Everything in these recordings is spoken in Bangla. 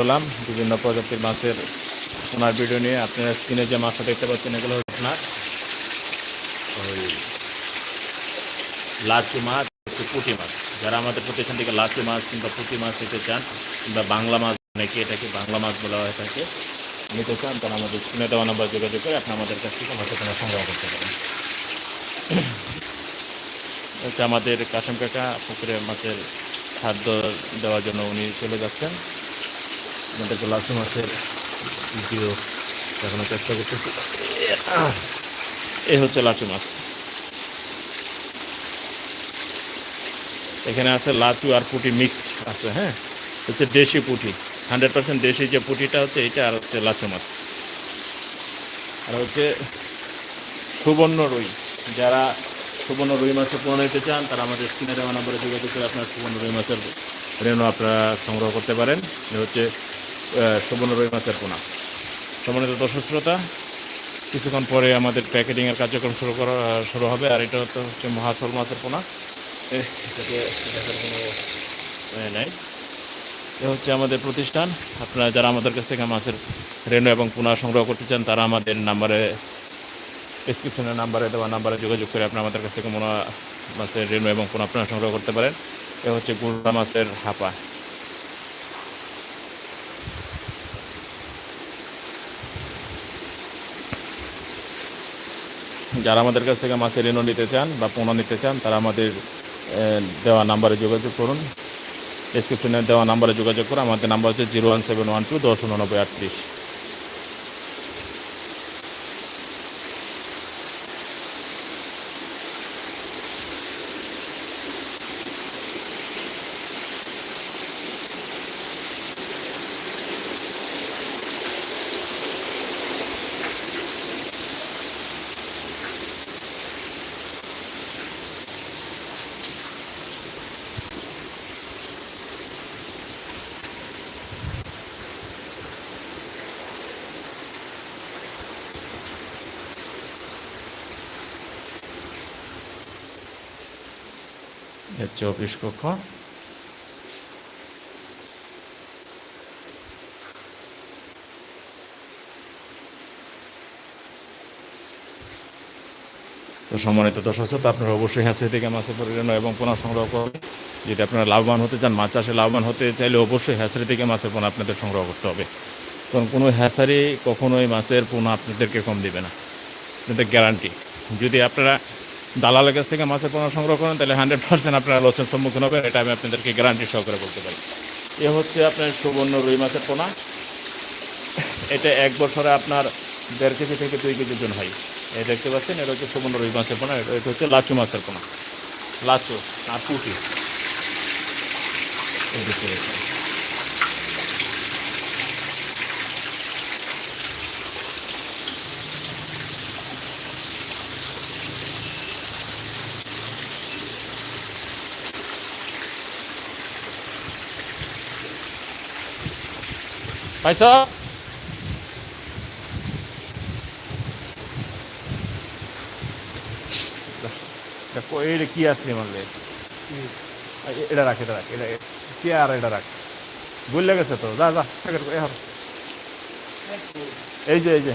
করলাম বিভিন্ন প্রজাতির মাছের সোনার ভিডিও নিয়ে। আপনারা স্ক্রিনে যে মাছটা দেখতে পাচ্ছেন, এগুলো হচ্ছে আপনার ওই লাচু মাছ পুঁটি মাছ। যারা আমাদের প্রতিষ্ঠান থেকে লাচু মাছ কিংবা পুঁটি মাছ নিতে চান, কিংবা বাংলা মাছ নাকি এটাকে বাংলা মাছ বলা হয়ে থাকে, নিতে চান, তারা আমাদের স্ক্রিনে দেওয়া নাম্বার যোগাযোগ করে আপনি আমাদের কাছ থেকে মাছের কোনো সংগ্রহ করতে পারেন। হচ্ছে আমাদের কাশেম কাকা পুকুরে মাছের খাদ্য দেওয়ার জন্য উনি চলে যাচ্ছেন। আমাদেরকে লাচু মাছের ভিডিও দেখানোর চেষ্টা করতেছি। এই হচ্ছে লাচু মাছ। এখানে আছে লাচু আর পুঁটি মিক্সড আছে হ্যাঁ? হচ্ছে দেশি পুঁটি। হান্ড্রেড পার্সেন্ট দেশি যে পুঁটিটা হচ্ছে এইটা আর হচ্ছে লাচু মাছ। আর হচ্ছে সুবর্ণ রুই। যারা সুবর্ণ রুই মাছের পোনা নিতে চান, তারা আমাদের স্ক্রিনে দেওয়া নম্বরে যোগাযোগ করে আপনার সুবর্ণ রুই মাছের রেণু আপনারা সংগ্রহ করতে পারেন। হচ্ছে আহ, সুবর্ণ রুই মাছের পোনা। সম্মানিত দর্শক শ্রোতা কিছুক্ষণ পরে আমাদের প্যাকেটিংয়ের কার্যক্রম শুরু করা শুরু হবে আর এটা তো হচ্ছে মহাচল মাছের পোনা। নাই। এ হচ্ছে আমাদের প্রতিষ্ঠান। আপনারা যারা আমাদের কাছ থেকে মাছের রেণু এবং পোনা সংগ্রহ করতে চান তারা আমাদের নাম্বারে ডিসক্রিপশনের নাম্বারে দেওয়া নাম্বারে যোগাযোগ করে আপনি আমাদের কাছ থেকে মোনা মাছের রেণু এবং পোনা আপনারা সংগ্রহ করতে পারেন। এ হচ্ছে গুড়া মাছের হাপা। যারা আমাদের কাছ থেকে মাছের ঋণও নিতে চান বা পোনা নিতে চান, তারা আমাদের দেওয়া নাম্বারে যোগাযোগ করুন। ডিসক্রিপশনে দেওয়া নাম্বারে যোগাযোগ করুন আমাদের নাম্বার হচ্ছে zero one seven one two দশ উননব্বই আটত্রিশ। হচ্ছে অফিস কক্ষ তো সম্মানিত দর্শক শ্রোতা আপনারা অবশ্যই হ্যাঁসি থেকে মাছের পরিমাণ এবং পোনা সংগ্রহ করুন। যদি আপনারা লাভবান হতে চান, মাছ চাষে লাভবান হতে চাইলে অবশ্যই হ্যাঁসারি থেকে মাছের পোনা আপনাদের সংগ্রহ করতে হবে। কারণ কোনো হ্যাঁসারি কখনোই মাছের পোনা আপনাদেরকে কম দিবে না। আপনাদের গ্যারান্টি যদি আপনারা দালালের কাছ থেকে মাছের পোনা সংগ্রহ করেন, তাহলে হান্ড্রেড পার্সেন্ট আপনারা লসের সম্মুখীন হবেন, এটা আমি আপনাদেরকে গ্যারান্টি সহকারে বলতে পারি। এ হচ্ছে আপনার সুবর্ণ রুই মাছের পোনা। এটা এক বছরে আপনার দেড় কেজি থেকে দুই কেজি ওজন হয়। এই দেখতে পাচ্ছেন, এটা হচ্ছে সুবর্ণ রুই মাছের পোনা, এটা এটা হচ্ছে লাচু মাছের পোনা। লাচু, আর পুঁটি। এই দেখতে পাচ্ছেন পাইছ দেখো এটা কি আসলি মারলে এ- এটা রাখ এটা রাখ এটা কি আর এটা রাখ বুঝলে গেছে তো যা যা প্যাকেট করে হার এই যে এই যে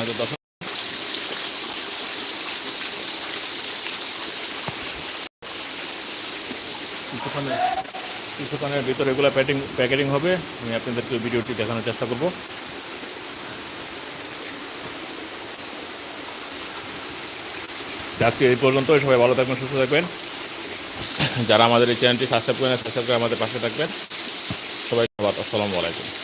সম্মানিত দর্শক। কিছুক্ষণে কিছুক্ষণের ভিতরে এগুলো প্যাটিং প্যাকেটিং হবে। আমি আপনাদেরকে ভিডিওটি দেখানোর চেষ্টা করব। আজকে এই পর্যন্ত সবাই ভালো থাকবেন, সুস্থ থাকবেন। যারা আমাদের এই চ্যানেলটি সাবস্ক্রাইব করে সাবস্ক্রাইব করে আমাদের পাশে থাকবেন। সবাই ধন্যবাদ। আসসালামু আলাইকুম।